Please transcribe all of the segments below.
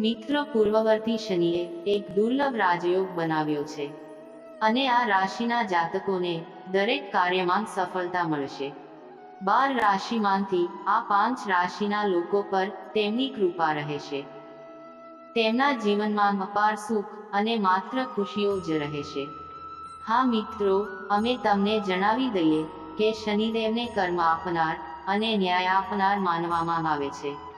મિત્રો પૂર્વવર્તી શનિએ એક દુર્લભ રાજયોગ બનાવ્યો છે અને આ રાશિના જાતકોને દરેક કાર્યમાં સફળતા મળશે. બાર રાશિમાંથી આ પાંચ રાશિના લોકો પર તેમની કૃપા રહેશે. તેમના જીવનમાં અપાર સુખ અને માત્ર ખુશીઓ જ રહેશે. હા મિત્રો, અમે તમને જણાવી દઈએ કે શનિદેવને કર્મ આપનાર અને ન્યાય આપનાર માનવામાં આવે છે.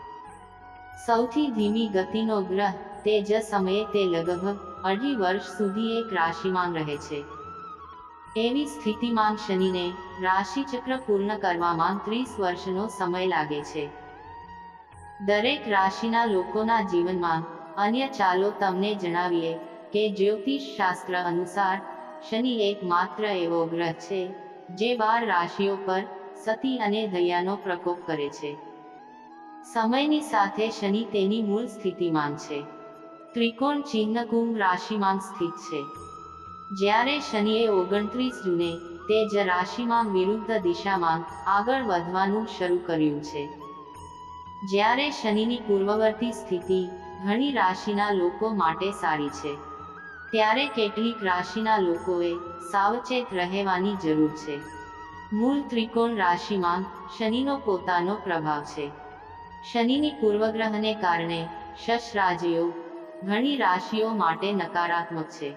સૌથી ધીમી ગતિનો ગ્રહ તે જ સમયે તે લગભગ અઢી વર્ષ સુધી એક રાશિમાં રહે છે. એવી સ્થિતિમાં શનિને રાશિચક્ર પૂર્ણ કરવામાં ત્રીસ વર્ષનો સમય લાગે છે. દરેક રાશિના લોકોના જીવનમાં અન્ય ચાલો તમને જણાવીએ કે જ્યોતિષ શાસ્ત્ર અનુસાર શનિ એક માત્ર એવો ગ્રહ છે, જે બાર રાશિઓ પર સતી અને દયાનો પ્રકોપ કરે છે. સમયની સાથે શનિ તેની મૂળ સ્થિતિમાં છે. ત્રિકોણ ચિહ્ન કુંભ રાશિમાં સ્થિત છે. જ્યારે શનિએ ઓગણત્રીસ જૂને તે જ રાશિમાં વિરુદ્ધ દિશામાં આગળ વધવાનું શરૂ કર્યું છે. જ્યારે શનિની પૂર્વવર્તી સ્થિતિ ઘણી રાશિના લોકો માટે સારી છે, ત્યારે કેટલીક રાશિના લોકોએ સાવચેત રહેવાની જરૂર છે. મૂળ ત્રિકોણ રાશિમાં શનિનો પોતાનો પ્રભાવ છે. શનિની પૂર્વગ્રહને કારણે શશ ઘણી રાશિઓ માટે નકારાત્મક છે.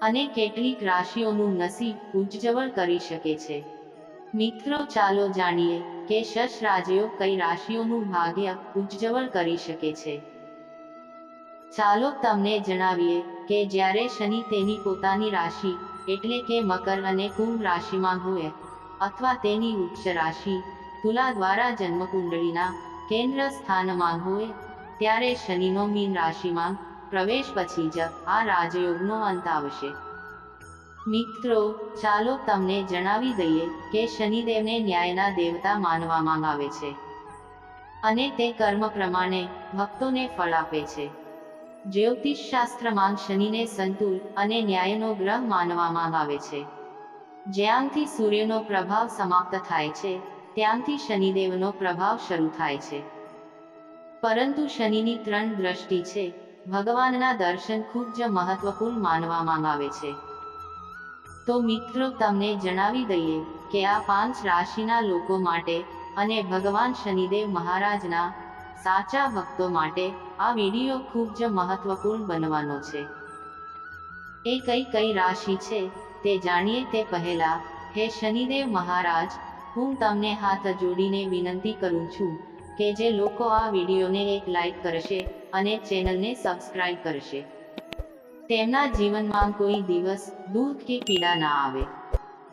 અને કેટલીક રાશિઓનું નસીબ ઉજ્જવળ કરી શકે છે. મિત્રો, ચાલો જાણીએ કે શશ કઈ રાશિઓનું ભાગ્ય ઉજ્જવળ કરી શકે છે. ચાલો તમને જણાવીએ કે જ્યારે શનિ તેની પોતાની રાશિ એટલે કે મકર અને કુંભ રાશિમાં હોય અથવા તેની ઉચ્ચ રાશિ તુલા દ્વારા જન્મકુંડળીના કેન્દ્ર સ્થાનમાં હોય, ત્યારે શનિનો મીન રાશિમાં પ્રવેશ પછી જ આ રાજયોગનો અંત આવશે. મિત્રો, ચાલો તમને જણાવી દઈએ કે શનિદેવને ન્યાયના દેવતા માનવામાં આવે છે. અને તે કર્મ પ્રમાણે ભક્તોને ફળ આપે છે. જ્યોતિષ શાસ્ત્રમાં શનિને સંતુલ અને ન્યાયનો ગ્રહ માનવામાં આવે છે. જ્યાંથી સૂર્યનો પ્રભાવ સમાપ્ત થાય છે ત્યાંથી શનિદેવનો પ્રભાવ શરૂ થાય છે. પરંતુ શનિની ત્રણ દ્રષ્ટિ છે, ભગવાનના દર્શન ખૂબ જ મહત્વપૂર્ણ માનવામાં આવે છે. તો મિત્રો, તમને જણાવી દઈએ કે આ પાંચ રાશિના લોકો માટે અને ભગવાન શનિદેવ મહારાજના સાચા ભક્તો માટે આ વીડિયો ખૂબ જ મહત્વપૂર્ણ બનવાનો છે. એ કઈ કઈ રાશિ છે, તે જાણીએ તે પહેલા, હે શનિદેવ મહારાજ હું તમને હાથ જોડીને વિનંતી કરું છું કે જે લોકો આ વિડીયોને એક લાઈક કરશે અને ચેનલને સબસ્ક્રાઇબ કરશે. તેમના જીવનમાં કોઈ દિવસ દુઃખ કે પીડા ના આવે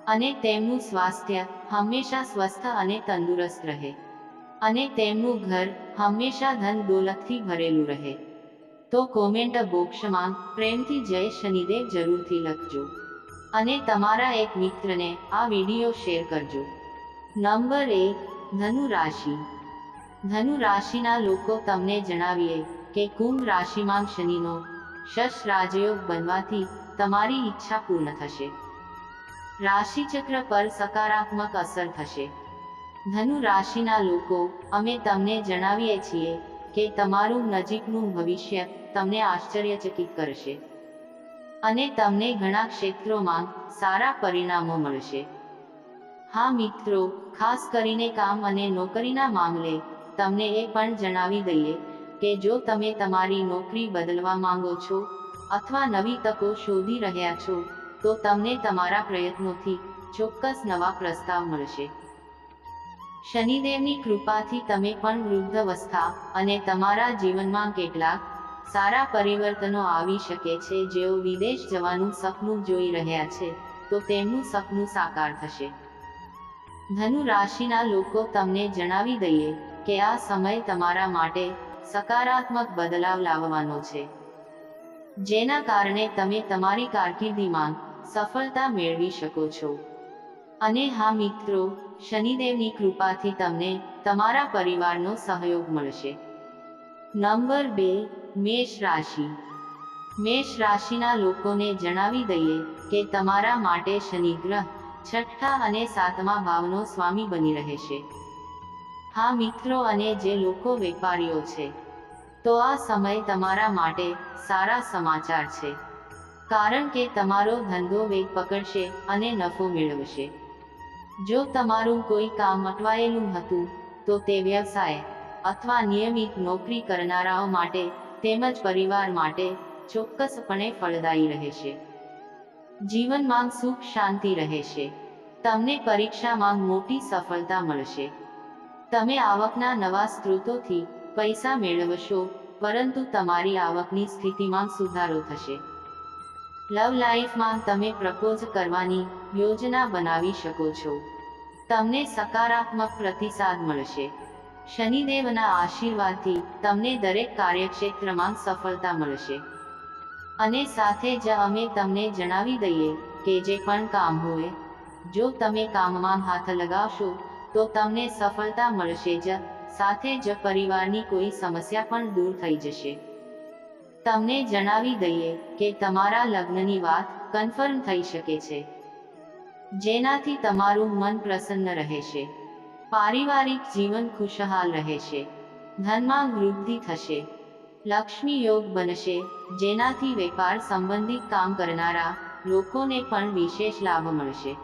અને તેમનું સ્વાસ્થ્ય હંમેશા સ્વસ્થ અને તંદુરસ્ત રહે અને તેમનું ઘર હંમેશા ધન દોલતથી ભરેલું રહે. તો કોમેન્ટ બોક્સમાં પ્રેમથી જય શનિદેવ જરૂરથી લખજો અને તમારા એક મિત્રને આ વીડિયો શેર કરજો. નંબર એક ધનુ રાશિ ધનુ રાશિના લોકો તમને જણાવીએ કે કુંભ રાશિમાં શનિનો શશ રાજયોગ બનવાથી તમારી ઈચ્છા પૂર્ણ થશે. રાશિચક્ર પર સકારાત્મક અસર થશે. ધનુ રાશિના લોકો અમે તમને જણાવીએ છીએ કે તમારું નજીકનું ભવિષ્ય તમને આશ્ચર્યચકિત કરશે. અને તમને ઘણા ક્ષેત્રોમાં સારા પરિણામો મળશે. હા મિત્રો, ખાસ કરીને કામ અને નોકરીના મામલે, તમને એ પણ જણાવી દઈએ કે જો તમે તમારી નોકરી બદલવા માંગો છો અથવા નવી તકો શોધી રહ્યા છો, તો તમને તમારા પ્રયત્નોથી ચોક્કસ નવા પ્રસ્તાવ મળશે. શનિદેવની કૃપાથી તમે પણ વૃદ્ધાવસ્થા અને તમારા જીવનમાં કેટલાક સારા પરિવર્તનો આવી શકે છે જેઓ વિદેશ જવાનું સપનું જોઈ રહ્યા છે, તો તેમનું સપનું સાકાર થશે. ધનુ રાશિના લોકો તમને જણાવી દઈએ કે આ સમય તમારા માટે સકારાત્મક બદલાવ લાવવાનો છે. જેના કારણે તમે તમારી કારકિર્દીમાં સફળતા મેળવી શકો છો. અને હા મિત્રો, શનિદેવની કૃપાથી તમને તમારા પરિવારનો સહયોગ મળશે. નંબર બે, મેષ રાશિ. મેષ રાશિના લોકોને જણાવી દઈએ કે તમારા માટે શનિ ગ્રહ છઠ્ઠા અને સાતમા ભાવનો સ્વામી બની રહેશે હા મિત્રો અને જે લોકો વેપારીઓ છે, તો આ સમય તમારા માટે સારા સમાચાર છે. કારણ કે તમારો ધંધો વેગ પકડશે અને નફો મેળવશે. જો તમારું કોઈ કામ અટવાયેલું હતું, તો તે વ્યવસાય અથવા નિયમિત નોકરી કરનારાઓ માટે તેમજ પરિવાર માટે ચોક્કસપણે ફળદાયી રહેશે. જીવનમાં સુખ, શાંતિ રહેશે. તમને પરીક્ષામાં મોટી સફળતા મળશે. તમે આવકના નવા સ્ત્રોતોથી પૈસા મેળવશો, પરંતુ તમારી આવકની સ્થિતિમાં સુધારો થશે. લવ લાઈફમાં તમે પ્રપોઝ કરવાની યોજના બનાવી શકો છો. તમને સકારાત્મક પ્રતિસાદ મળશે. શનિદેવના આશીર્વાદથી તમને દરેક કાર્યક્ષેત્રમાં સફળતા મળશે. અને સાથે જ અમે તમને જણાવી દઈએ કે જે પણ કામ હોય, જો તમે કામમાં હાથ લગાવશો, તો તમને સફળતા મળશે જ, સાથે જ પરિવારની કોઈ સમસ્યા પણ દૂર થઈ જશે. તમને જણાવી દઈએ કે તમારા લગ્નની વાત કન્ફર્મ થઈ શકે છે. જેનાથી તમારું મન પ્રસન્ન રહેશે. પારિવારિક જીવન ખુશહાલ રહેશે. ધનમાં વૃદ્ધિ થશે. લક્ષ્મી યોગ બનશે, જેનાથી વેપાર સંબંધિત કામ કરનારા લોકોને પણ વિશેષ લાભ મળશે.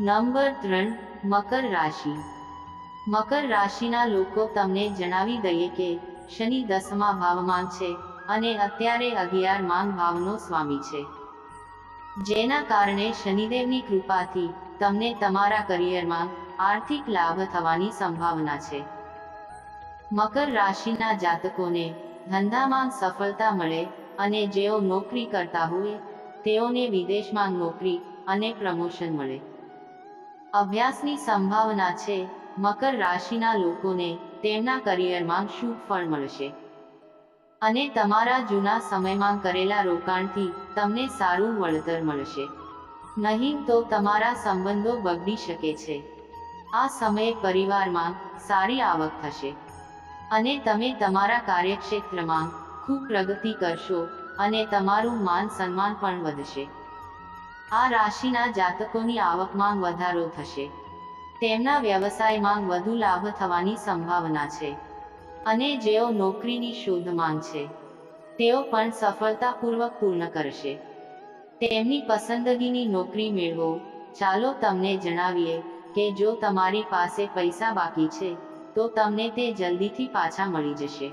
નંબર ત્રણ, મકર રાશિ. મકર રાશિના લોકો તમને જણાવી દઈએ કે, શનિ દસમા ભાવમાં છે અને અત્યારે અગિયાર માંગ ભાવનો સ્વામી છે. જેના કારણે શનિદેવની કૃપાથી તમને તમારા કરિયરમાં આર્થિક લાભ થવાની સંભાવના છે. મકર રાશિના જાતકોને ધંધામાં સફળતા મળે અને જેઓ નોકરી કરતા હોય, તેઓને વિદેશમાં નોકરી અને પ્રમોશન મળે. અભ્યાસની સંભાવના છે, મકર રાશિના લોકોને તેમના કરિયરમાં શુભ ફળ મળશે. અને તમારા જૂના સમયમાં કરેલા રોકાણથી તમને સારું વળતર મળશે. નહીં તો તમારા સંબંધો બગડી શકે છે. આ સમયે પરિવારમાં સારી આવક થશે. અને તમે તમારા કાર્યક્ષેત્રમાં ખૂબ પ્રગતિ કરશો અને તમારું માન સન્માન પણ વધશે. આ રાશિના જાતકોની આવકમાં વધારો થશે. તેમના વ્યવસાયમાં વધુ લાભ થવાની સંભાવના છે. અને જેઓ નોકરીની શોધમાં છે, તેઓ પણ સફળતાપૂર્વક પૂર્ણ કરશે. તેમની પસંદગીની નોકરી મેળવો. ચાલો તમને જણાવીએ કે જો તમારી પાસે પૈસા બાકી છે તો તમને તે જલ્દીથી પાછા મળી જશે.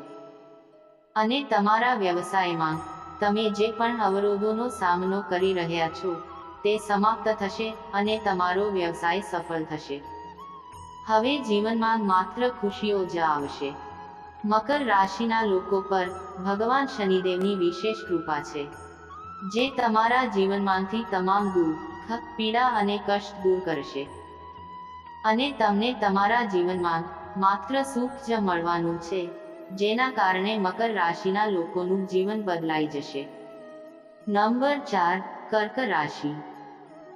અને તમારા વ્યવસાયમાં, તમે જે પણ અવરોધોનો સામનો કરી રહ્યા છો, તે સમાપ્ત થશે અને તમારો વ્યવસાય સફળ થશે. હવે જીવનમાં માત્ર ખુશીઓ જ આવશે. મકર રાશિના લોકો પર ભગવાન શનિદેવની વિશેષ કૃપા છે. જે તમારા જીવનમાંથી તમામ દુઃખ, પીડા અને કષ્ટ દૂર કરશે. અને તમને તમારા જીવનમાં માત્ર સુખ જ મળવાનું છે, જેના કારણે મકર રાશિના લોકોનું જીવન બદલાઈ જશે. નંબર ચાર, કર્ક રાશિ.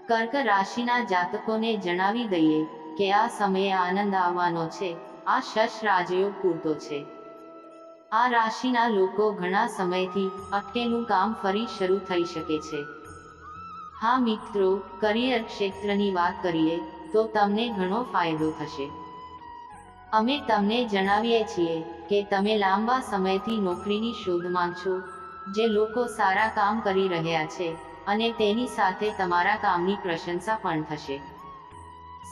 કર્ક રાશિના જાતકોને જણાવી દઈએ કે આ સમયે આનંદ આવવાનો છે, આ શશ રાજયોગ પૂરતો છે. આ રાશિના લોકો ઘણા સમયથી અટકેલું કામ ફરી શરૂ થઈ શકે છે. હા મિત્રો, કરિયર ક્ષેત્રની વાત કરીએ, તો તમને ઘણો ફાયદો થશે. અમે તમને જણાવીએ છીએ કે તમે લાંબા સમયથી નોકરીની શોધમાં છો, જે લોકો સારા કામ કરી રહ્યા છે અને તેની સાથે તમારા કામની પ્રશંસા પણ થશે.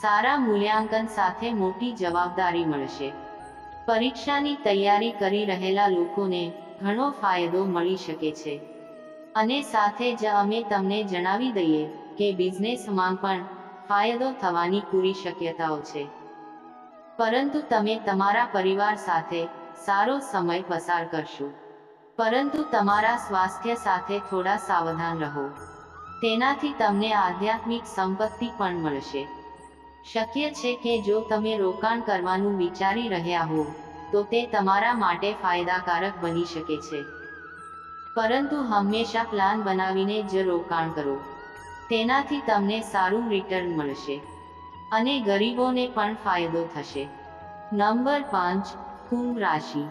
સારા મૂલ્યાંકન સાથે મોટી જવાબદારી મળશે. પરીક્ષાની તૈયારી કરી રહેલા લોકોને ઘણો ફાયદો મળી શકે છે. અને સાથે જ અમે તમને જણાવી દઈએ કે બિઝનેસમાં પણ ફાયદો થવાની પૂરી શક્યતાઓ છે. પરંતુ તમે તમારા પરિવાર સાથે સારો સમય પસાર કરશો. પરંતુ તમારા સ્વાસ્થ્ય સાથે થોડા સાવધાન રહો. તેનાથી તમને આધ્યાત્મિક સંપત્તિ પણ મળશે. શક્ય છે કે જો તમે રોકાણ કરવાનું વિચારી રહ્યા હો, તો તે તમારા માટે ફાયદાકારક બની શકે છે. પરંતુ હંમેશા પ્લાન બનાવીને જ રોકાણ કરો. તેનાથી તમને સારું રિટર્ન મળશે. અને ગરીબોને પણ ફાયદો થશે. નંબર પાંચ, કુંભ રાશિ.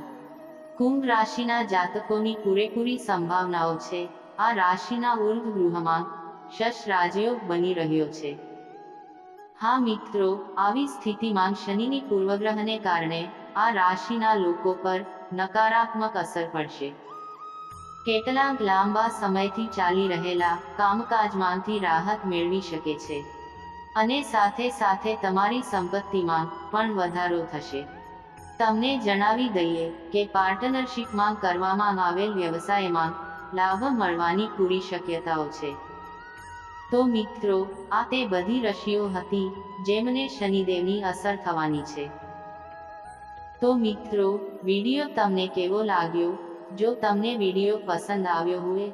કુંભ રાશિના જાતકોની પૂરેપૂરી સંભાવનાઓ છે. આ રાશિના ઉર્ધ ગૃહમાં શશ રાજયોગ બની રહ્યો છે. હા મિત્રો, આવી સ્થિતિમાં શનિની પૂર્વગ્રહને કારણે આ રાશિના લોકો પર નકારાત્મક અસર પડશે. કેટલાક લાંબા સમયથી ચાલી રહેલા કામકાજમાંથી રાહત મેળવી શકે છે. અને સાથે સાથે તમારી સંપત્તિમાં પણ વધારો થશે. તમને જણાવી દઈએ કે પાર્ટનરશિપમાં કરવામાં આવેલ વ્યવસાયમાં લાભ મળવાની પૂરી શક્યતાઓ છે. તો મિત્રો, આ તે બધી રશિઓ હતી જેમને શનિદેવની અસર થવાની છે. તો મિત્રો, વીડિયો તમને કેવો લાગ્યો? જો તમને વીડિયો પસંદ આવ્યો હોય,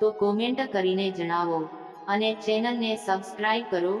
તો કોમેન્ટ કરીને જણાવો અને ચેનલને સબસ્ક્રાઈબ કરો